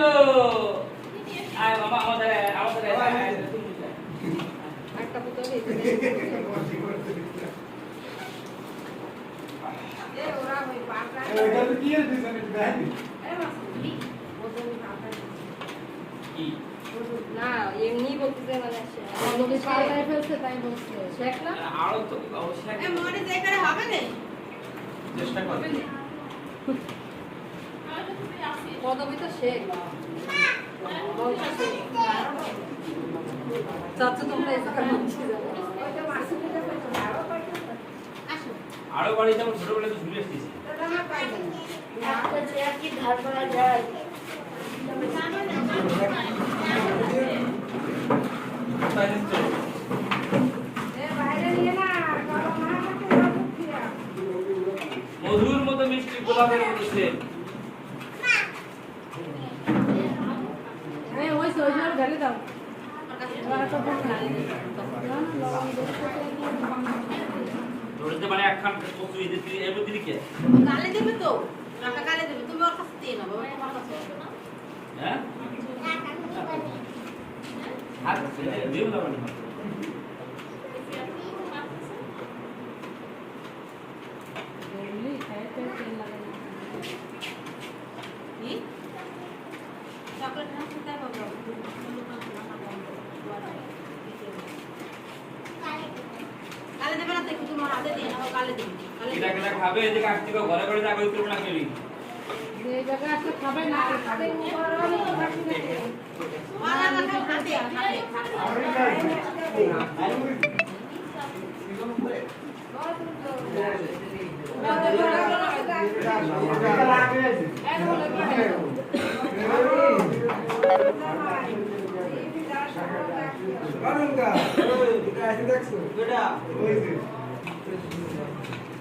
এলো আয় বাবা আমাদের আমাদের একটা বোতল এ ওরা ওই পাকড়া কি না এমনি বলতে মানে নদী পাল্টায় ফেলছে তাই বলছে শেখ না আরও তো অবশ্যই। এ মনে যে এখানে হবে না। চেষ্টা করবে পদবী তো শেখ বংশ শেখ চাচ্ছ তোমরা এই জায়গার মানছি যাবে আরও বাড়ি যেমন তো ঘুরে এসেছি? মধুর মতো মিষ্টি গোলাপের মতো সেম হ্যাঁ ওই সজনার ঢেলে দাও। এবার ধরতে মানে একখান কচুরি দিতে এর মধ্যে দিকে গালে দেবে তো। টাকা গালে দেবে। তুমি ওর কাছে দিয়ে নেব তোমার কাছে। হ্যাঁ? হাত দিও না মানে। চকলেট না খেতে হবে। দেবে না দেখি তোমার হাতে দিয়ে নেব গালে দেবে এটা কেটা খাবে এদিকে আসতে ঘরে ঘরে যাবে ওই করবে না খাবে না খাবে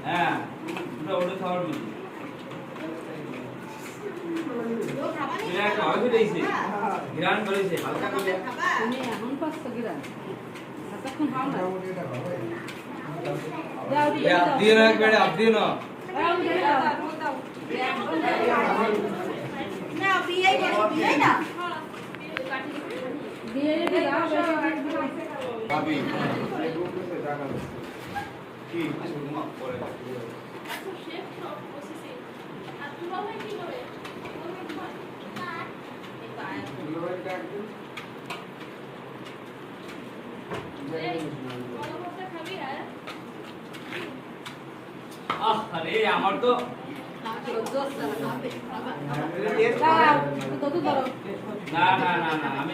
হ্যাঁ ওটা না যাও দিয়ে না একবারে আপ দিয়ে না আরে আমার তো না না না না আমি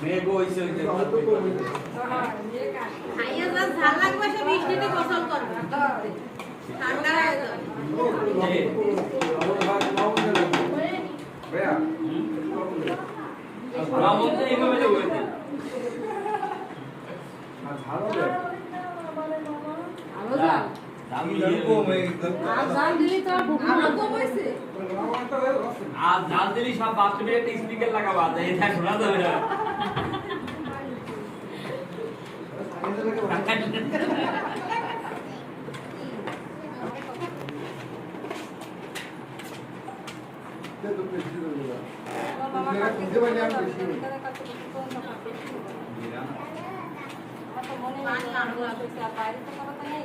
হয়ে ঠান্ডা হয়ে যাবে রামন তো এইভাবে তো হয়েছে আরও যাও আমি কম হয়ে গেছে আর জাল দিলি সব বাথরুমে একটা স্পিকার লাগাবা এটা শোনা যাবে না। বাবা কাছে পানি আনব বাইরে তো কথা নেই।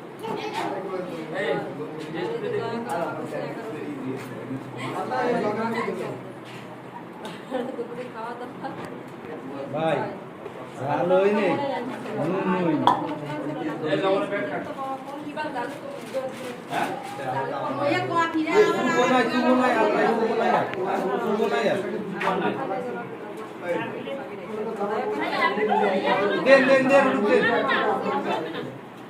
ভাই ভালো হইনি নুন হইনি দেন দেন দেন দেন।